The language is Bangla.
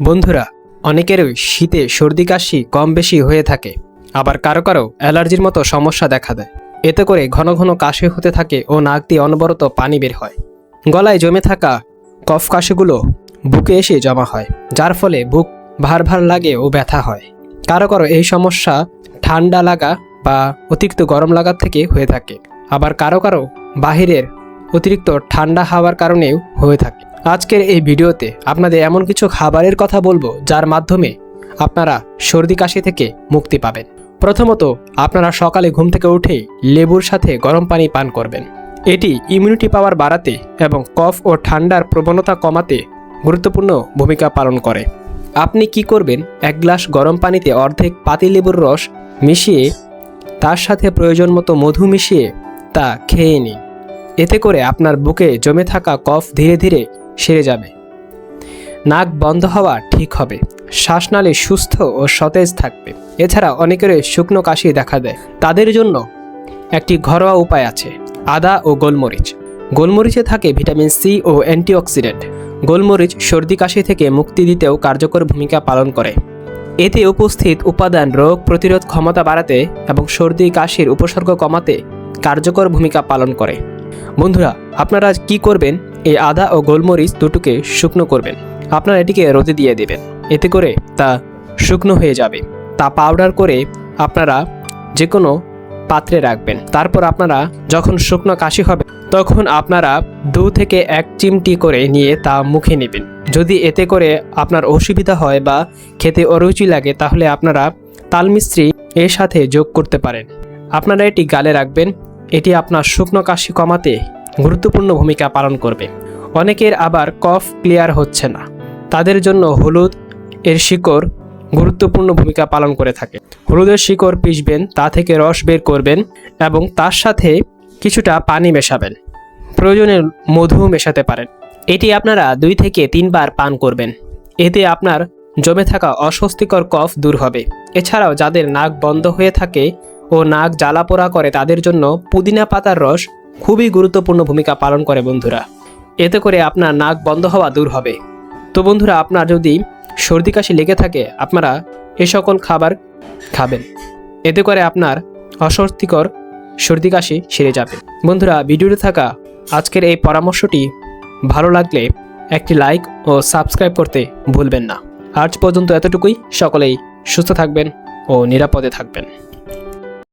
বন্ধুরা অনেকেরই শীতে সর্দি কাশি কম বেশি হয়ে থাকে, আবার কারও কারও অ্যালার্জির মতো সমস্যা দেখা দেয়। এতে করে ঘন ঘন কাশি হতে থাকে ও নাক দিয়ে অনবরত পানি বের হয়। গলায় জমে থাকা কফ কাশিগুলো বুকে এসে জমা হয়, যার ফলে বুক ভার ভার লাগে ও ব্যথা হয়। কারও কারও এই সমস্যা ঠান্ডা লাগা বা অতিরিক্ত গরম লাগার থেকে হয়ে থাকে, আবার কারও কারও বাহিরের অতিরিক্ত ঠান্ডা হাওয়ার কারণেও হয়ে থাকে। আজকের এই ভিডিওতে আপনাদের এমন কিছু খাবারের কথা বলব যার মাধ্যমে আপনারা সর্দি কাশি থেকে মুক্তি পাবেন। প্রথমত, আপনারা সকালে ঘুম থেকে উঠেই লেবুর সাথে গরম পানি পান করবেন। এটি ইমিউনিটি পাওয়ার বাড়াতে এবং কফ ও ঠান্ডার প্রবণতা কমাতে গুরুত্বপূর্ণ ভূমিকা পালন করে। আপনি কি করবেন? এক গ্লাস গরম পানিতে অর্ধেক পাতিলেবুর রস মিশিয়ে তার সাথে প্রয়োজন মতো মধু মিশিয়ে তা খেয়ে নিন। এতে করে আপনার বুকে জমে থাকা কফ ধীরে ধীরে সেরে যাবে। নাক বন্ধ হওয়া ঠিক হবে। শ্বাসনালী সুস্থ ও সতেজ থাকবে। এছাড়া অনেকেরই শুকনো কাশি দেখা দেয়। তাদের জন্য একটি ঘরোয়া উপায় আছে, আদা ও গোলমরিচ। গোলমরিচে থাকে ভিটামিন সি ও অ্যান্টিঅক্সিডেন্ট। গোলমরিচ সর্দি কাশি থেকে মুক্তি দিতেও কার্যকর ভূমিকা পালন করে। এতে উপস্থিত উপাদান রোগ প্রতিরোধ ক্ষমতা বাড়াতে এবং সর্দি কাশির উপসর্গ কমাতে কার্যকর ভূমিকা পালন করে। বন্ধুরা, আপনারা কি করবেন? এই আদা ও গোলমরিচ দুটোকে শুকনো করবেন। আপনারা এটিকে রোদে দিয়ে দেবেন। এতে করে তা শুকনো হয়ে যাবে। তা পাউডার করে আপনারা যে কোনো পাত্রে রাখবেন। তারপর আপনারা যখন শুকনো কাশি হবে, তখন আপনারা দু থেকে এক চিমটি করে নিয়ে তা মুখে নেবেন। যদি এতে করে আপনার অসুবিধা হয় বা খেতে অরুচি লাগে, তাহলে আপনারা তালমিস্ত্রি এর সাথে যোগ করতে পারেন। আপনারা এটি গালে রাখবেন। এটি আপনার শুকনো কাশি কমাতে গুরুত্বপূর্ণ ভূমিকা পালন করবে। অনেকের আবার কফ ক্লিয়ার হচ্ছে না। তাদের জন্য হলুদ এর শিকড় গুরুত্বপূর্ণ ভূমিকা পালন করে থাকে। হলুদের শিকড় পিষবেন, তা থেকে রস বের করবেন এবং তার সাথে কিছুটা পানি মেশাবেন। প্রয়োজনে মধু মেশাতে পারেন। এটি আপনারা দুই থেকে তিনবার পান করবেন। এতে আপনার জমে থাকা অস্বস্তিকর কফ দূর হবে। এছাড়াও যাদের নাক বন্ধ হয়ে থাকে ও নাক জ্বালাপোড়া করে তাদের জন্য পুদিনা পাতার রস খুবই গুরুত্বপূর্ণ ভূমিকা পালন করে বন্ধুরা। এতে করে আপনার নাক বন্ধ হওয়া দূর হবে। তো বন্ধুরা, আপনার যদি সর্দি কাশি লেগে থাকে, আপনারা এ সকল খাবার খাবেন। এতে করে আপনার অস্বস্তিকর সর্দি কাশি সেরে যাবে। বন্ধুরা, ভিডিওতে থাকা আজকের এই পরামর্শটি ভালো লাগলে একটি লাইক ও সাবস্ক্রাইব করতে ভুলবেন না। আজ পর্যন্ত এতটুকুই। সকলেই সুস্থ থাকবেন ও নিরাপদে থাকবেন।